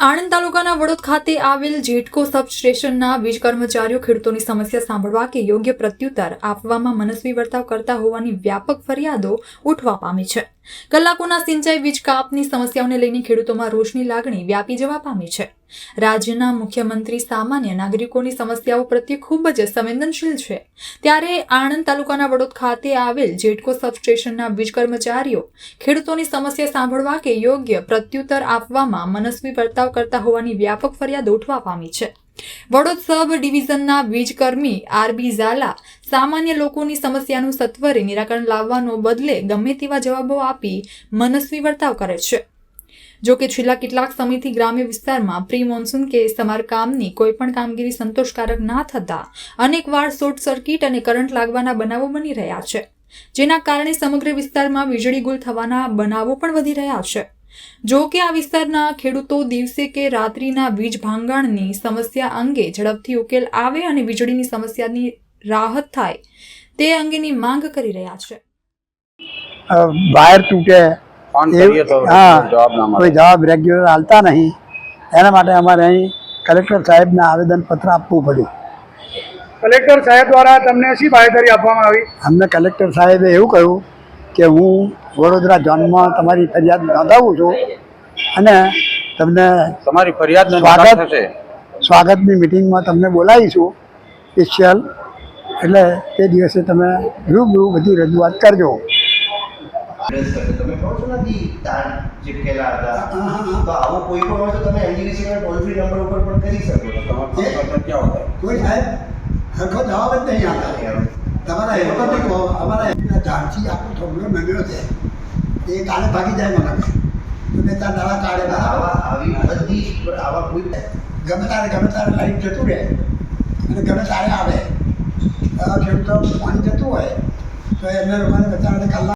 આણંદ તાલુકાના વડોદ ખાતે આવેલ જેટકો સબસ્ટેશનના વીજ કર્મચારીઓ ખેડૂતોની સમસ્યા સાંભળવા કે યોગ્ય પ્રત્યુત્તર આપવામાં મનસ્વી વર્તાવ કરતા હોવાની વ્યાપક ફરિયાદો ઉઠવા પામી છે. કલાકોના સિંચાઈ વીજ કાપની સમસ્યાઓને લઈને ખેડૂતોમાં રોષની લાગણી વ્યાપી જવા પામી છે. રાજ્યના મુખ્યમંત્રી સામાન્ય નાગરિકોની સમસ્યાઓ પ્રત્યે ખૂબ જ સંવેદનશીલ છે. ત્યારે આણંદ તાલુકાના વડોદ ખાતે આવેલ જેટકો સબસ્ટેશનના વીજ કર્મચારીઓ ખેડૂતોની સમસ્યા સાંભળવા કે યોગ્ય પ્રત્યુત્તર આપવામાં મનસ્વી વર્તાવ કરતા હોવાની વ્યાપક ફરિયાદ ઉઠવા પામી છે. વડોદ સબ ડિવિઝનના વીજકર્મી આરબી ઝાલા સામાન્ય લોકોની સમસ્યાનું સત્વરે નિરાકરણ લાવવાનો બદલે ગમે તેવા જવાબો આપી મનસ્વી વર્તાવ કરે છે. જો કે છેલ્લા કેટલાક સમયથી ગ્રામ્ય વિસ્તારમાં પ્રી મોન્સૂન કે સમારકામની કોઈ પણ કામગીરી સંતોષકારક ના થતા અનેકવાર શોર્ટ સર્કિટ અને કરંટ લાગવાના બનાવો બની રહ્યા છે, જેના કારણે સમગ્ર વિસ્તારમાં વીજળી ગુલ થવાના બનાવો પણ વધી રહ્યા છે. જો કે આ વિસ્તારના ખેડૂતો દિવસે કે રાત્રિના વીજ ભાંગણની સમસ્યા અંગે ઝડપથી ઉકેલ આવે અને વીજળીની સમસ્યાની રાહત થાય તે અંગેની માંગ કરી રહ્યા છે. વાયર તૂટે. હા, કોઈ જવાબ રેગ્યુલર હાલતા નહીં. એના માટે અમારે અહીં કલેક્ટર સાહેબને આવેદનપત્ર આપવું પડ્યું. કલેક્ટર સાહેબ દ્વારા તમને શી બાહેધરી આપવામાં આવી? અમને કલેક્ટર સાહેબે એવું કહ્યું કે હું વડોદરા ઝોનમાં તમારી ફરિયાદ નોંધાવું છું અને તમને તમારી ફરિયાદ સ્વાગત. સ્વાગતની મિટિંગમાં તમને બોલાવીશું સ્પેશિયલ એટલે તે દિવસે તમે રૂબરૂ બધી રજૂઆત કરજો તમે કહો છો નથી તાર ચીપકેલા હતા તો આવું કોઈ પણ તમે એનજીવીસીના ટોલ ફ્રી નંબર ઉપર પણ કરી શકો છો તમારો કોન્ટેક્ટ ક્યાં હોતા है? કોઈ સાહેબ હરખો જવાબ જ નહીં આપતા તમારા એ કહો. અમારા ઝાડથી આખો થોડો નમ્યો છે. એ કાલે ભાગી જાય મને. તો મેં તાર દાડા કાઢે આવા. બધી આવા કોઈ ગમે તારે ગમે તારે લાઈટ જતું રહે અને ગમે તારે આવે. ખેડૂતો પાણી જતું હોય તો એમને લોકોને બચારાને કલાક